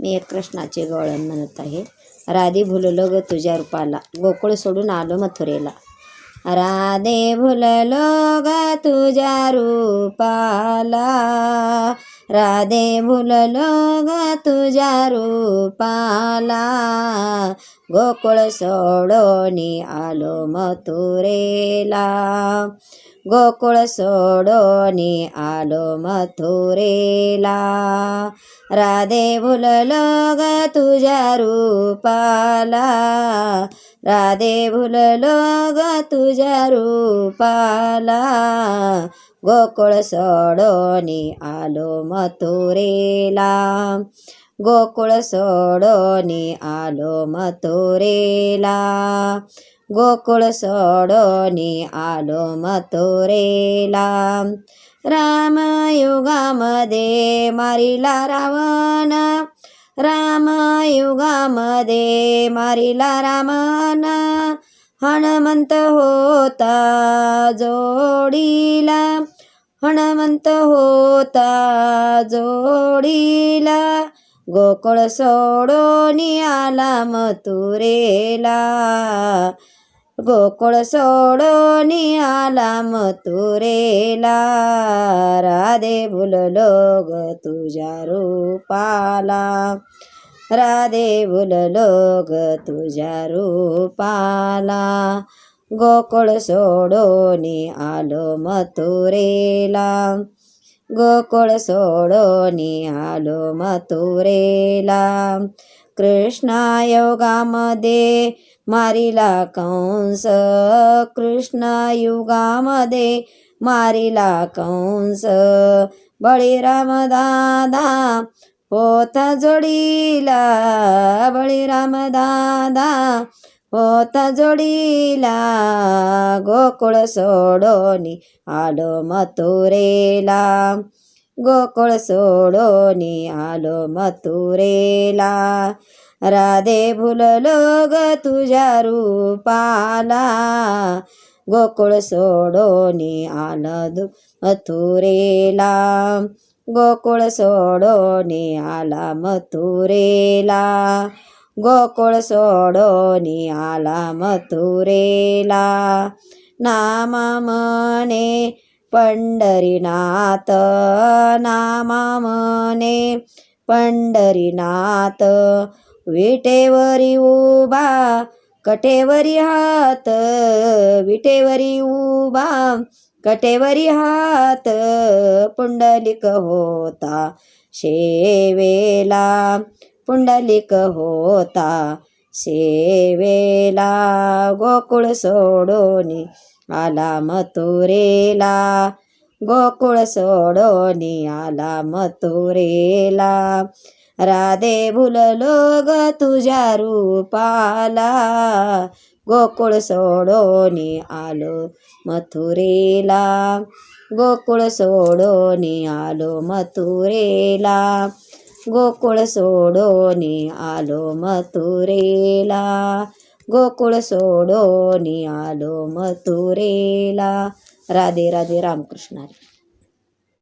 मी एक कृष्णाचे गवळण म्हणत आहे. राधे भुललो ग तुझ्या रूपाला. गोकुळ सोडून आलो मथुरेला. राधे भुललो ग तुझ्या रूपाला. राधे भुललो ग तुझ्या रूपाला. गोकुळ सोडोनी आलो मथुरेला. गोकुळ सोडोनी आलो मथुरेला. राधे भुललो ग तुझ्या रूपाला. राधे भुललो ग तुझ्या रूपाला. गोकुळ सोडोनी आलो मथुरेला. गोकुळ सोडोनी आलो मथुरेला. गोकुळ सोडोनी आलो मथुरेला. रामयुगामध्ये मारिला रावण. रामयुगामध्ये मारिला रामन हनुमंत होता जोडीला. हनुमंत होता जोडीला. गोकुळ सोडून आला मथुरेला. गोकुळ सोडोनी आला मथुरेला राधे भुललो ग तुझ्या रूपाला. राधे भुललो ग तुझ्या रूपाला. गोकुळ सोडोनी आलो मथुरेला गोकुळ सोडोनी आलो मथुरेला. कृष्णायोगामध्ये मारिला कंस. कृष्णायुगामध्ये मारिला कंस. बळीराम दादा पोथा जोडीला. बळीराम दादा होता जोडीला गोकुळ सोडोनी आलो मथुरेला. गोकुळ सोडोनी आलो मथुरेला. राधे भुललो ग तुझ्या रूपाला. गोकुळ सोडोनी आला मथुरेला. गोकुळ सोडोनी आला मथुरेला. गोकुळ सोडोनी आला मथुरेला. नाम मने पंढरीनाथ नामा मने पंढरीनाथ. विटेवरी उभा कटेवरी हात विटेवरी उभा कटेवरी हात पुंडलिक होता शेवेला. पुंडलिक होता. शेवेला गोकुळ सोडोनी आला मथुरेला. गोकुळ सोडोनी आला मथुरेला. राधे भुललो ग तुझ्या रूपाला. गोकुळ सोडोनी आलो मथुरेला. गोकुळ सोडोनी आलो मथुरेला. गोकुळ सोडोनी आलो मथुरेला. गोकुळ सोडोनी आलो मथुरेला. राधे राधे रामकृष्णारी